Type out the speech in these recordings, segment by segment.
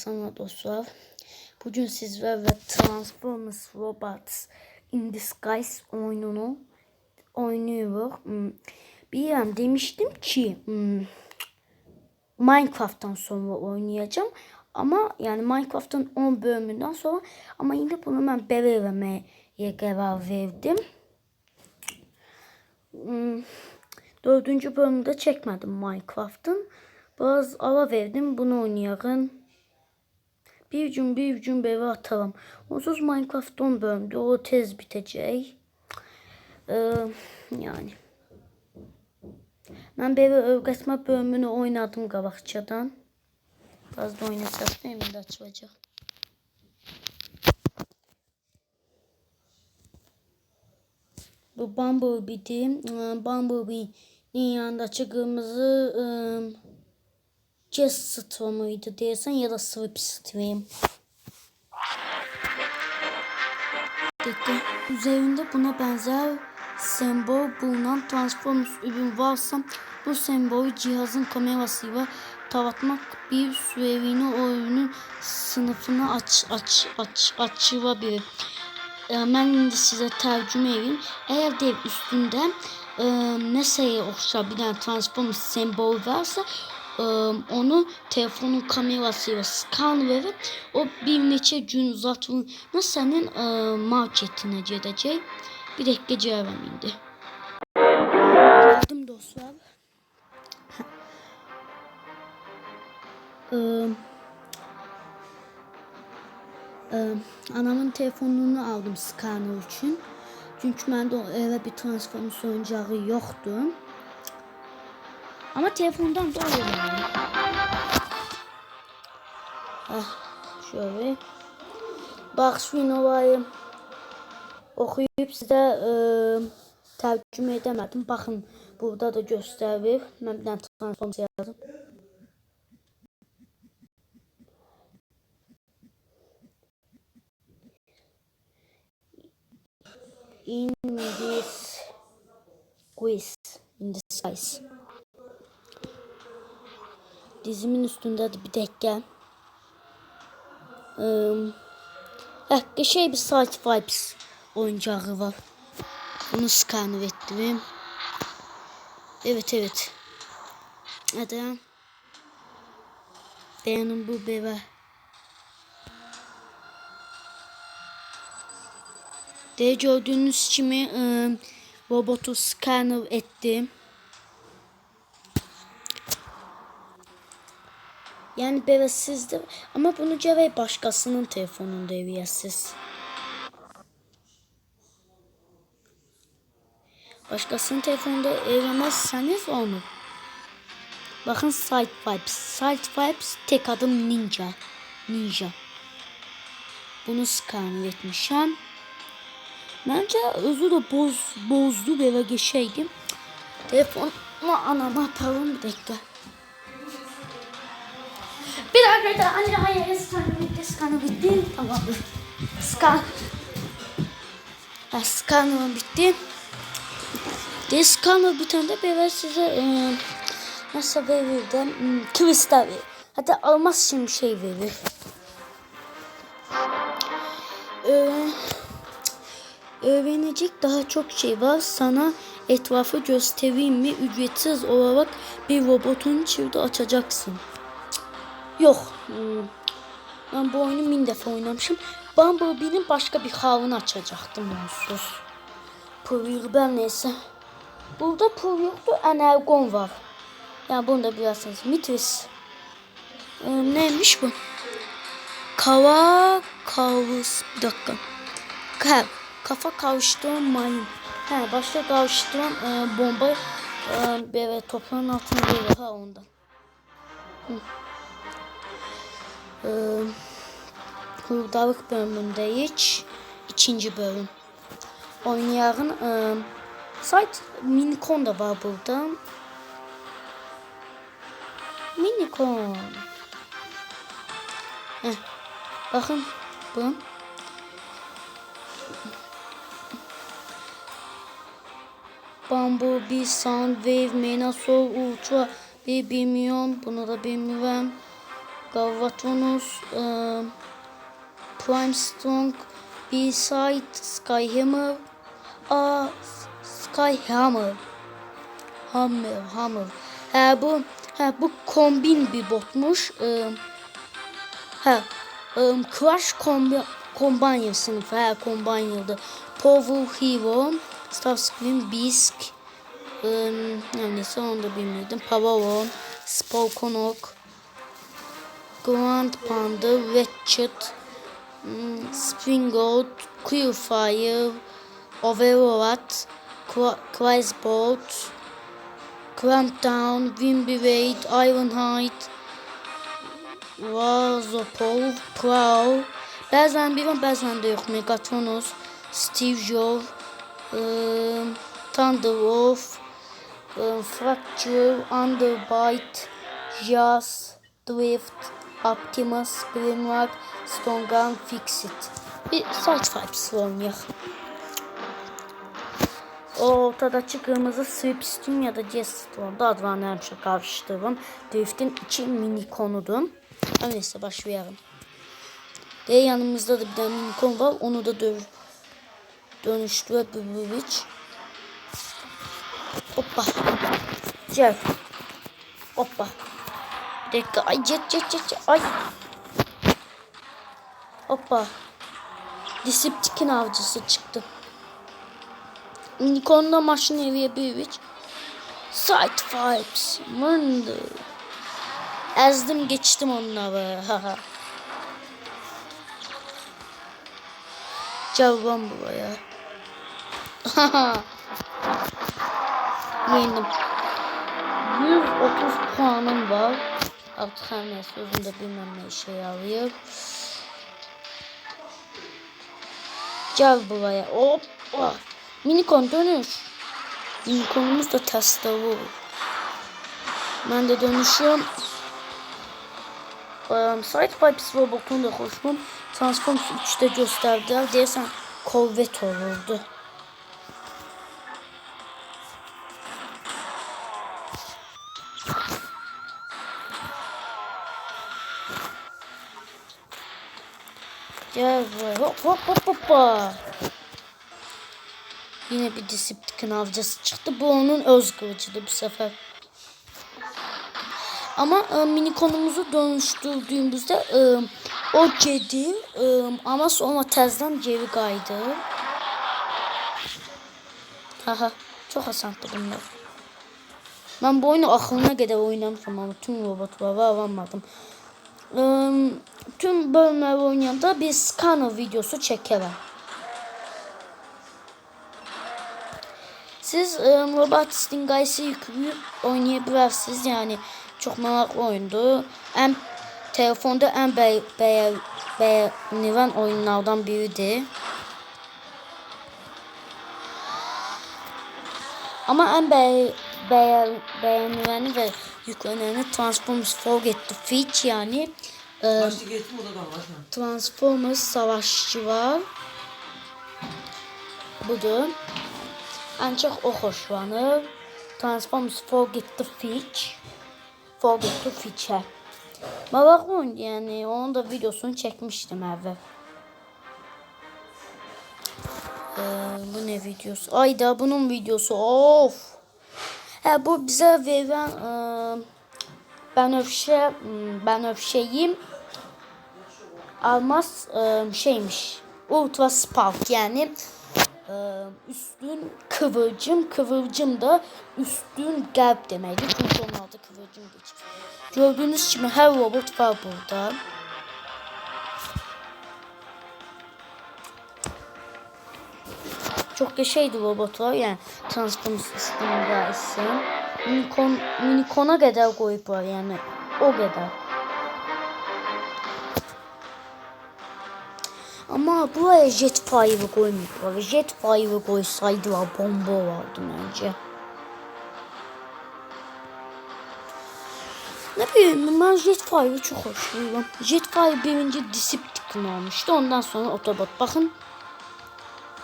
Sana dostlar. Bugün sizlerle Transformers Robots in Disguise oyununu oynuyoruz. Hmm, Bir an demiştim ki hmm, Minecraft'tan sonra oynayacağım. Ama yani Minecraft'ın 10 bölümünden sonra ama yine bunu ben belirlemeye karar verdim. Hmm, Dördüncü bölümde çekmedim Minecraft'ın. Biraz ara verdim bunu oynayalım. Bir gün bir gün beri atalım. Onsuz Minecraft 10 bölümde o tez bitecek. Ee, yani. Ben beri öğretme bölümünü oynadım Gavakça'dan. Biraz da oynasak değil mi de açılacak. Bu Bumblebee'di. Ee, Bumblebee'nin yanındaki kırmızı ıı, Jazz Storm'uydu diyorsan ya da Slipstream. Dedi. Üzerinde buna benzer sembol bulunan Transformers ürün varsa bu sembolü cihazın kamerasıyla taratmak bir süreliğine o ürünün sınıfını aç aç aç açılabilir. Ben size tercüme edeyim. Eğer dev üstünde e, nesneye okşabilen Transformers sembol varsa onu telefonun kamerasıyla skan verip o bir neçe gün zatını senin e, marketine gidecek. Bir dakika cevabım indi. Geldim dostlar. Ee, anamın telefonunu aldım için. Çünkü bende o eve bir Transformers oyuncağı yoktu. Ama telefondan da olur yani. Ah, şöyle. Bak şu olayı okuyup size e, tercüme edemedim. Bakın burada da gösterir. Ben bir tane Transformers yazdım. in this quiz in the skies. Dizimin üstünde de bir dakika. Um, şey bir Side Vibes oyuncağı var. Bunu scanner ettim. Evet evet. Hadi. Benim bu bebe. De gördüğünüz gibi e, robotu scanner ettim. Yani bevesizdir ama bunu cevap başkasının telefonunda eviyesiz. Başkasının telefonunda evlemezseniz onu. Bakın Side Vibes. Side Vibes tek adım Ninja. Ninja. Bunu scanner etmişim. Bence özü de boz, bozdu eve geçeydim. Telefonu anama atalım bir dakika. Bir dakika bir. Anne hayır skanı bitti skanı bitti. Tamam. Skan. Ha, skanı bitti. De skanı bir tane de bir size e, nasıl verirdim? Hmm, kristal verir. Hatta almaz şimdi şey verir. Eee öğrenecek daha çok şey var. Sana etrafı göstereyim mi? Ücretsiz olarak bir robotun çivdi açacaksın. Yok. Ben bu oyunu bin defa oynamışım. Bumblebee'nin başka bir halini açacaktım onsuz. Purvir ben neyse. Burada pul yoktu. Energon var. Yani bunu da bilirsiniz. Mitris. Neymiş bu? Kava kavus. Bir dakika. Kav kafa kavuşturan mayın. He, başta kavuşturan e, bomba e, böyle toprağın altına geliyor ha ondan. Hı. E, Hurdalık bölümündeyiz. İkinci bölüm. Oynayarın e, site minikon da var burada. Minikon. Heh. Bakın bu. Bumblebee, Soundwave, Menasol, Ultra bir bilmiyorum. Bunu da bilmiyorum. Galvatonus, eee, Prime Strong, B-Side, Skyhammer, A, Skyhammer. Hammer, Hammer. Hə bu, hə bu kombin bir botmuş. Eee Hə, ım, Crash Combi Combiner sınıfı, hə, Combiner'dı. Power Hero, Starscream, ım, her neyse onu da bilmiyordum. Power On, Spolkonok, Grand Panda, Ratchet, ım, mm, Springold, Queerfire, Overlord, Quizbot, Crampdown, Wimby Wade, Ironhide, Vazopol, Prowl. Bəzən bilirəm, bəzən də yox. Megatronus, Steve Jobs, ıı, Thunderwolf, Fracture, Underbite, Jazz, Drift, Optimus, Grimlock, Stongan, Fixit. Bir Side Vibes oynayaq. Ortadaki kırmızı Sweepstream ya da Jestorm'da adlarını hemşe karıştırdım. Drift'in iki minikonudur. Her neyse başlayalım. De yanımızda da bir tane minikon var. Onu da dö dönüştürebiliriz. Hoppa. Gel. Hoppa. Bir dakika. Ay jet jet. jet. Ay. Hoppa. Disiptikin avcısı çıktı. Unicorn'la maşın eviye bir Sight Vibes. Mındı. Ezdim geçtim onları. Haha. Gel lan buraya. Haha. Yendim. 130 puanım var. Her neyse uzun da bilmem ne işe yarıyor. Gel buraya. Hoppa. Minikon dönüş. Minikonumuz da teste vur. Ben de dönüşüyorum. Um, Side Pipes robotunu da hoşum. Transformers 3'te gösterdiler. Deyəsən Corvette olurdu. Gel buraya. Hop hop hop. Yine bir Disiptik'in avcısı çıktı. Bu onun öz kılıcıydı bu sefer. Ama e, mini konumuzu dönüştürdüğümüzde e, o kedi e, ama sonra tezden geri kaydı. Haha çok asandı bunlar. Ben bu oyunu aklına kadar oynamışım ama tüm robotları alamadım. Tüm bölümleri oynayanda bir scanner videosu çekerim. Siz e, Robot Stingays'ı yükleyip oynayabilirsiniz. Yani çok meraklı oyundu. En telefonda en be, be, beğenilen oyunlardan biriydi. Ama en be, be, beğenileni ve yükleneni Transformers Forget the Feat yani e? Transformers savaşçı var. Budur. En çok o hoşlanır. Transformers Forget the Fitch. Forget the Fitch'e. Oyun yani onun da videosunu çekmiştim evvel. Ee, bu ne videosu? Ayda bunun videosu. Of. Ha bu bize verilen e, ben öfşe ben öfşeyim almaz e, şeymiş. Ultra Spark yani e, üstün kıvılcım. Kıvılcım da üstün kalp demektir. Çünkü onun adı kıvılcım geçir. Gördüğünüz gibi her robot var burada. Çok şeydi robotlar yani Transformers sisteminde ise Minikon, Minikon'a kadar koyup yani o kadar. Ama buraya Jetfire'ı koymuşlar. Jetfire'ı koysaydılar bomba vardı bence. Ne bileyim ben Jetfire'ı çok hoşluyorum. Jetfire birinci Disipticon olmuştu. Ondan sonra Autobot. Bakın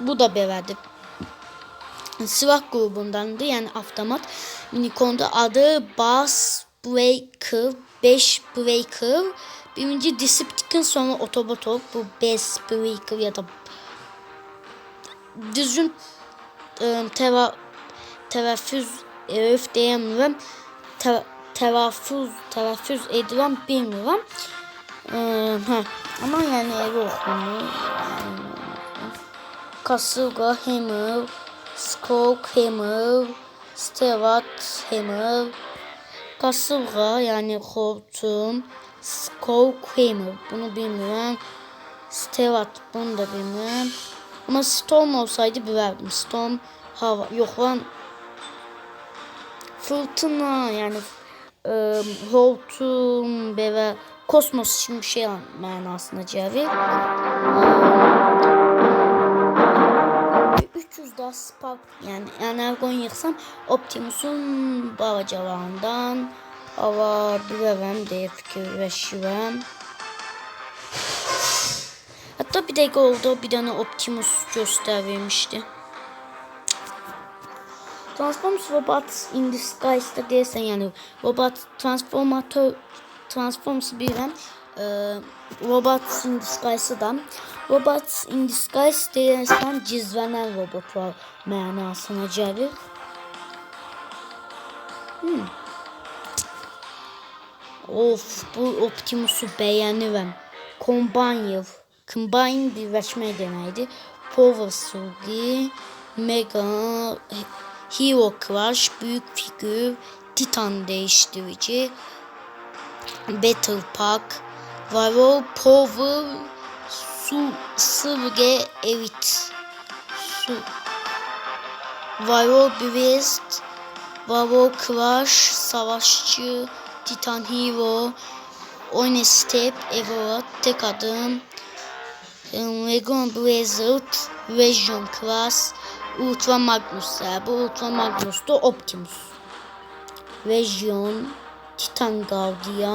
bu da beverdi. Silah grubundandı yani avtomat. Minikon'da adı Bass Breaker 5 Breaker. Birinci Decepticon sonra Autobot bu 5 Breaker ya da düzgün e, teva, telaffuz e, öf diyemiyorum. Te, telaffuz, telaffuz edilen bilmiyorum. E, ha. Ama yani evi okunuyor. Kasırga Hammer, Skok Hammer, Stevat Hammer, Kasırga yani hortum, Skok Hammer bunu bilmiyorum. Stevat bunu da bilmiyorum. Ama Storm olsaydı bilerdim. Storm hava yok lan fırtına yani e, hortum ve kosmos için bir şey manasında cevap. 300 daha spark yani energon yıksam Optimus'un babacalarından hava bilemem diye fikirleşiyorum. Hatta bir de oldu bir tane Optimus göstermişti. Transformers Robots in Disguise'da değilsen yani robot transformatör Transformers bilen e, Robots in Disguise'dan Robots in Disguise değilsen cizvenen robotlar manasına gelir. Hmm. Of bu Optimus'u beğenirim. Combine Combine birleşme demeydi. Power Surge, Mega, Hero Crush, Büyük Figür, Titan Değiştirici, Battle Pack, Varo Power, Su, Sırge Evit, Su, Varo Beast, Varo Crush, Savaşçı, Titan Hero, Oyne Step, Everett, Tek Adım, Legon Blizzard, Region Class, Ultra Magnus. Yani bu Ultra Magnus da Optimus. Region, Titan Guardian.